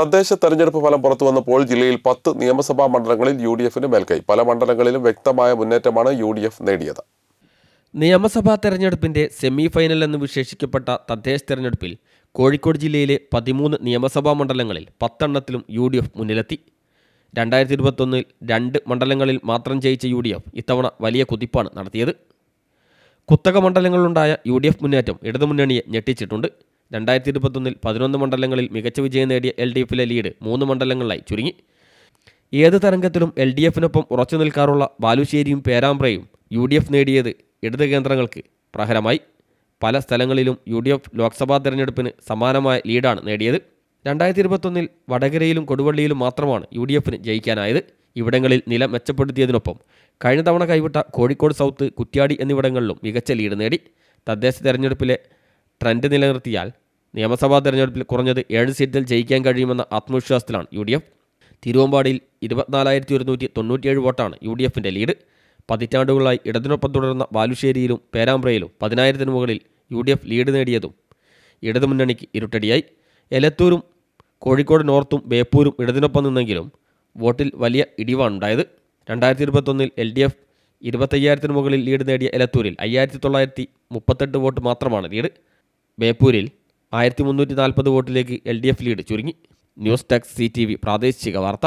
തദ്ദേശ തെരഞ്ഞെടുപ്പ് ഫലം പുറത്തു വന്നപ്പോൾ ജില്ലയിൽ പത്ത് നിയമസഭാ മണ്ഡലങ്ങളിൽ യു ഡി എഫിന് മേൽക്കൈ. പല മണ്ഡലങ്ങളിലും വ്യക്തമായ മുന്നേറ്റമാണ് യു ഡി എഫ് നേടിയത്. നിയമസഭാ തെരഞ്ഞെടുപ്പിന്റെ സെമി ഫൈനൽ എന്ന് വിശേഷിക്കപ്പെട്ട തദ്ദേശ തെരഞ്ഞെടുപ്പിൽ കോഴിക്കോട് ജില്ലയിലെ പതിമൂന്ന് നിയമസഭാ മണ്ഡലങ്ങളിൽ പത്തെണ്ണത്തിലും യു ഡി എഫ് മുന്നിലെത്തി. രണ്ടായിരത്തി ഇരുപത്തൊന്നിൽ രണ്ട് മണ്ഡലങ്ങളിൽ മാത്രം ജയിച്ച യു ഡി എഫ് ഇത്തവണ വലിയ കുതിപ്പാണ് നടത്തിയത്. കുത്തക മണ്ഡലങ്ങളിലുണ്ടായ യു ഡി എഫ് മുന്നേറ്റം ഇടതുമുന്നണിയെ ഞെട്ടിച്ചിട്ടുണ്ട്. രണ്ടായിരത്തി ഇരുപത്തൊന്നിൽ പതിനൊന്ന് മണ്ഡലങ്ങളിൽ മികച്ച വിജയം നേടിയ എൽ ഡി എഫിലെ ലീഡ് മൂന്ന് മണ്ഡലങ്ങളിലായി ചുരുങ്ങി. ഏത് തരംഗത്തിലും എൽ ഡി എഫിനൊപ്പം ഉറച്ചു നിൽക്കാറുള്ള ബാലുശ്ശേരിയും പേരാമ്പ്രയും യു ഡി എഫ് നേടിയത് ഇടത് കേന്ദ്രങ്ങൾക്ക് പ്രഹരമായി. പല സ്ഥലങ്ങളിലും യു ഡി എഫ് ലോക്സഭാ തെരഞ്ഞെടുപ്പിന് സമാനമായ ലീഡാണ് നേടിയത്. രണ്ടായിരത്തി ഇരുപത്തൊന്നിൽ വടകരയിലും കൊടുവള്ളിയിലും മാത്രമാണ് യു ഡി എഫിന് ജയിക്കാനായത്. ഇവിടങ്ങളിൽ നില മെച്ചപ്പെടുത്തിയതിനൊപ്പം കഴിഞ്ഞ തവണ കൈവിട്ട കോഴിക്കോട് സൗത്ത് കുറ്റ്യാടി എന്നിവിടങ്ങളിലും മികച്ച ലീഡ് നേടി. തദ്ദേശ തെരഞ്ഞെടുപ്പിലെ ട്രെൻഡ് നിലനിർത്തിയാൽ നിയമസഭാ തെരഞ്ഞെടുപ്പിൽ കുറഞ്ഞത് ഏഴ് സീറ്റിൽ ജയിക്കാൻ കഴിയുമെന്ന ആത്മവിശ്വാസത്തിലാണ് യു ഡി എഫ് തിരുവമ്പാടിയിൽ ഇരുപത്തിനാലായിരത്തി ഒരുന്നൂറ്റി തൊണ്ണൂറ്റിയേഴ് വോട്ടാണ് യു ഡി എഫിന്റെ ലീഡ്. പതിറ്റാണ്ടുകളായി ഇടതിനൊപ്പം തുടർന്ന ബാലുശ്ശേരിയിലും പേരാമ്പ്രയിലും പതിനായിരത്തിന് മുകളിൽ യു ഡി എഫ് ലീഡ് നേടിയതും ഇടതുമുന്നണിക്ക് ഇരുട്ടടിയായി. എലത്തൂരും കോഴിക്കോട് നോർത്തും ബേപ്പൂരും ഇടതിനൊപ്പം നിന്നെങ്കിലും വോട്ടിൽ വലിയ ഇടിവാണുണ്ടായത്. രണ്ടായിരത്തി ഇരുപത്തൊന്നിൽ എൽ ഡി എഫ് ഇരുപത്തയ്യായിരത്തിന് മുകളിൽ ലീഡ് നേടിയ എലത്തൂരിൽ അയ്യായിരത്തി തൊള്ളായിരത്തി മുപ്പത്തെട്ട് വോട്ട് മാത്രമാണ് ലീഡ്. ബേപ്പൂരിൽ ആയിരത്തി മുന്നൂറ്റി നാൽപ്പത് വോട്ടിലേക്ക് എൽ ഡി എഫ് ലീഡ് ചുരുങ്ങി. News desk C T V പ്രാദേശിക വാർത്ത.